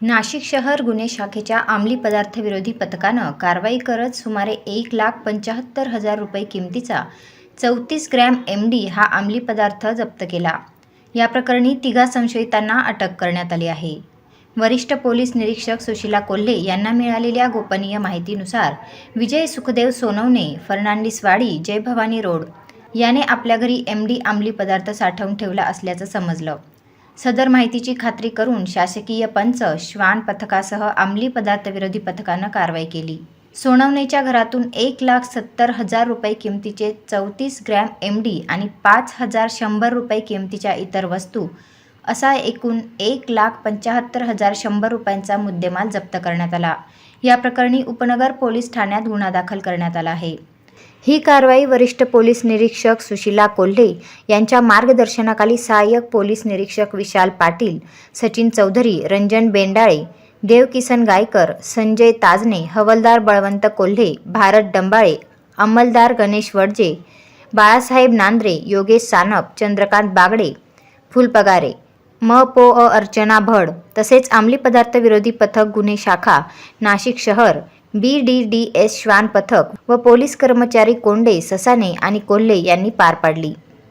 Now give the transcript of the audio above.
नाशिक शहर गुन्हे शाखेच्या अंमली पदार्थ विरोधी पथकानं कारवाई करत सुमारे एक लाख पंच्याहत्तर हजार रुपये किमतीचा चौतीस ग्रॅम एम डी हा अंमली पदार्थ जप्त केला. या प्रकरणी तिघा संशयितांना अटक करण्यात आली आहे. वरिष्ठ पोलीस निरीक्षक सुशीला कोल्हे यांना मिळालेल्या गोपनीय माहितीनुसार विजय सुखदेव सोनवणे फर्नांडिसवाडी जय भवानी रोड याने आपल्या घरी एम डी अंमली पदार्थ साठवून ठेवला असल्याचं समजलं. सदर माहितीची खात्री करून शासकीय पंच श्वान पथकासह अंमली पदार्थ विरोधी पथकानं कारवाई केली. सोनवणेच्या घरातून एक लाख सत्तर हजार रुपये किमतीचे चौतीस ग्रॅम एम डी आणि पाच हजार शंभर रुपये किमतीच्या इतर वस्तू असा एकूण एक लाख पंच्याहत्तर हजार शंभर रुपयांचा मुद्देमाल जप्त करण्यात आला. या प्रकरणी उपनगर पोलीस ठाण्यात गुन्हा दाखल करण्यात आला आहे. ही कारवाई वरिष्ठ पोलीस निरीक्षक सुशीला कोल्हे यांच्या मार्गदर्शनाखाली सहाय्यक पोलीस निरीक्षक विशाल पाटील सचिन चौधरी रंजन बेंडाळे देवकिसन गायकर संजय ताजने हवलदार बळवंत कोल्हे भारत डंबाळे अंमलदार गणेश वडजे बाळासाहेब नांद्रे योगेश सानप चंद्रकांत बागडे फुलपगारे म पो अ अर्चना भड तसेच अंमली पदार्थ विरोधी पथक गुन्हे शाखा नाशिक शहर बी डी डी एस श्वान पथक व पोलीस कर्मचारी कोंडे ससाने आणि कोल्हे यांनी पार पाडली.